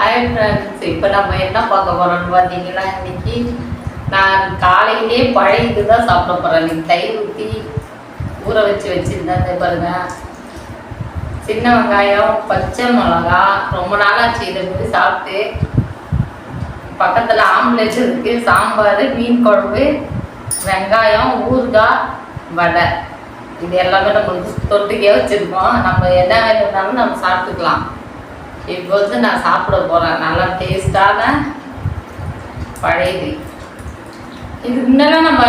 Hi friends இப்போ நம்ம என்ன பார்க்க போகிறோம்னு பார்த்தீங்கன்னா இன்னைக்கு நான் காலையிலே பழைய இதுதான் சாப்பிட போகிறேன் இன்னைக்கு தயிர் ஊற்றி ஊற வச்சு வச்சுருந்தேன். பாருங்கள் பாருங்க. சின்ன வெங்காயம் பச்சை மிளகா ரொம்ப நாளாச்சு இதை போய் சாப்பிட்டு. பக்கத்தில் ஆம்லெட் இருக்குது சாம்பார் மீன் குழம்பு வெங்காயம் ஊறுகாய் வடை. இது எல்லாமே நம்ம தொட்டுக்கே வச்சுருக்கோம். நம்ம என்ன வேணும்னாலும் நம்ம சாப்பிட்டுக்கலாம். இப்போ வந்து நான் சாப்பிட போகிறேன் நல்லா டேஸ்டான பழையது இதுக்கு முன்னெல்லாம் நம்ம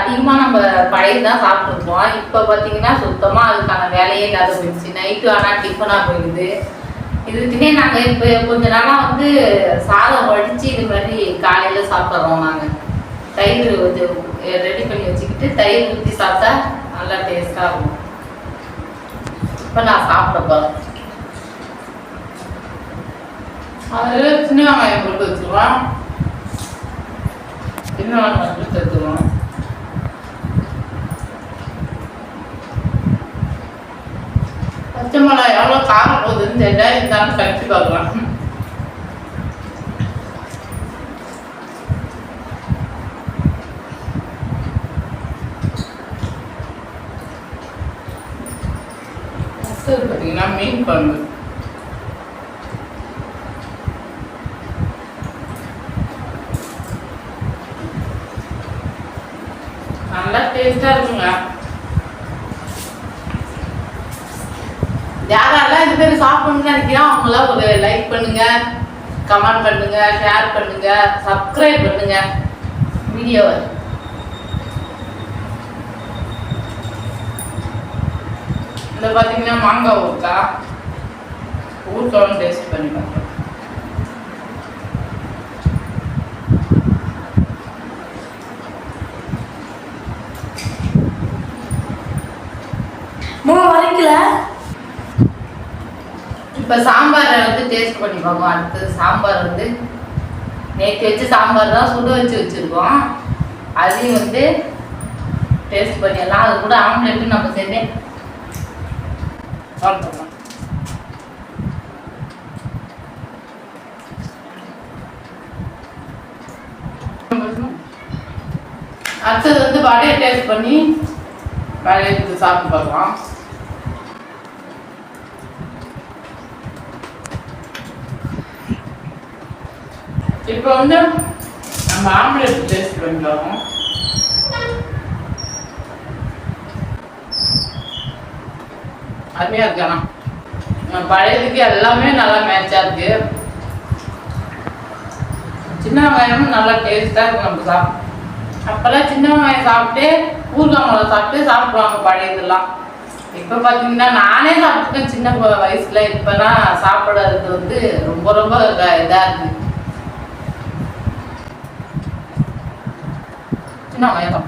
அதிகமாக நம்ம பழையது தான் சாப்பிட்ருப்போம் இப்போ பார்த்தீங்கன்னா சுத்தமாக அதுக்கான வேலையே இல்லாத போயிடுச்சு. நைட்டு ஆனால் டிஃபனாக போயிடுது. இதுக்குன்னே நாங்கள் இப்போ கொஞ்ச நாளாக வந்து சாதம் வடித்து இது மாதிரி காலையில் சாப்பிட்றோம் நாங்கள் தயிர் கொஞ்சம் ரெடி பண்ணி வச்சுக்கிட்டு தயிர் ஊற்றி சாப்பிட்டா நல்லா டேஸ்ட்டாக இருக்கும். இப்போ நான் சாப்பிட போகிறேன் அதில் சின்ன வெங்காயம் போட்டு வச்சுருவோம் சின்ன வெங்காயம் போட்டு வச்சுருவோம் பச்சை மிளகாய் எவ்வளோ காரம் போகுதுன்னு தெரியல இருந்தாலும் கடிச்சு பார்க்கலாம். பார்த்தீங்கன்னா மீன் குழம்பு. நல்லா டேஸ்டா இருக்குங்க. யாரெல்லாம் இது பேர் சாப்பிடணும்னு நினைக்கிறோம் அவங்களாம் ஒரு லைக் பண்ணுங்க கமெண்ட் பண்ணுங்க ஷேர் பண்ணுங்க சப்ஸ்கிரைப் பண்ணுங்க. வீடியோவை இந்த பார்த்தீங்கன்னா மாங்காய் ஊருக்கா ஊருக்காவும் டேஸ்ட் பண்ணி பார்க்கலாம் இப்போ சாம்பாரை வந்து டேஸ்ட் பண்ணி பார்ப்போம். அடுத்தது சாம்பார் வந்து நேற்று வச்சு சாம்பார் தான் சுட வச்சு வச்சுருக்கோம். அதையும் வந்து டேஸ்ட் பண்ணிடலாம். அது கூட ஆம்லெட்டும் நம்ம சேர்ந்து சாப்பிடலாம். அடுத்தது வந்து வடையை டேஸ்ட் பண்ணி வடையை சாப்பிட்டு பார்க்கலாம். இப்போ வந்து நம்ம ஆம்லெட் டேஸ்ட் பண்ணிக்கலாம் அருமையாக இருக்கானா நம்ம பழையதுக்கு எல்லாமே நல்லா மேட்சாக இருக்கு. சின்ன வெங்காயமும் நல்லா டேஸ்ட்டாக இருக்கும் நம்ம சாப்பிட்டு அப்போல்லாம் சின்ன வெங்காயம் சாப்பிட்டு ஊர்காமலை சாப்பிட்டு சாப்பிடுவாங்க பழையதெல்லாம். இப்போ பார்த்தீங்கன்னா நானே சாப்பிட்டுருக்கேன் சின்ன வயசில் வயசுல. இப்போலாம் சாப்பிடாதது வந்து ரொம்ப ரொம்ப இதாக 那我 là.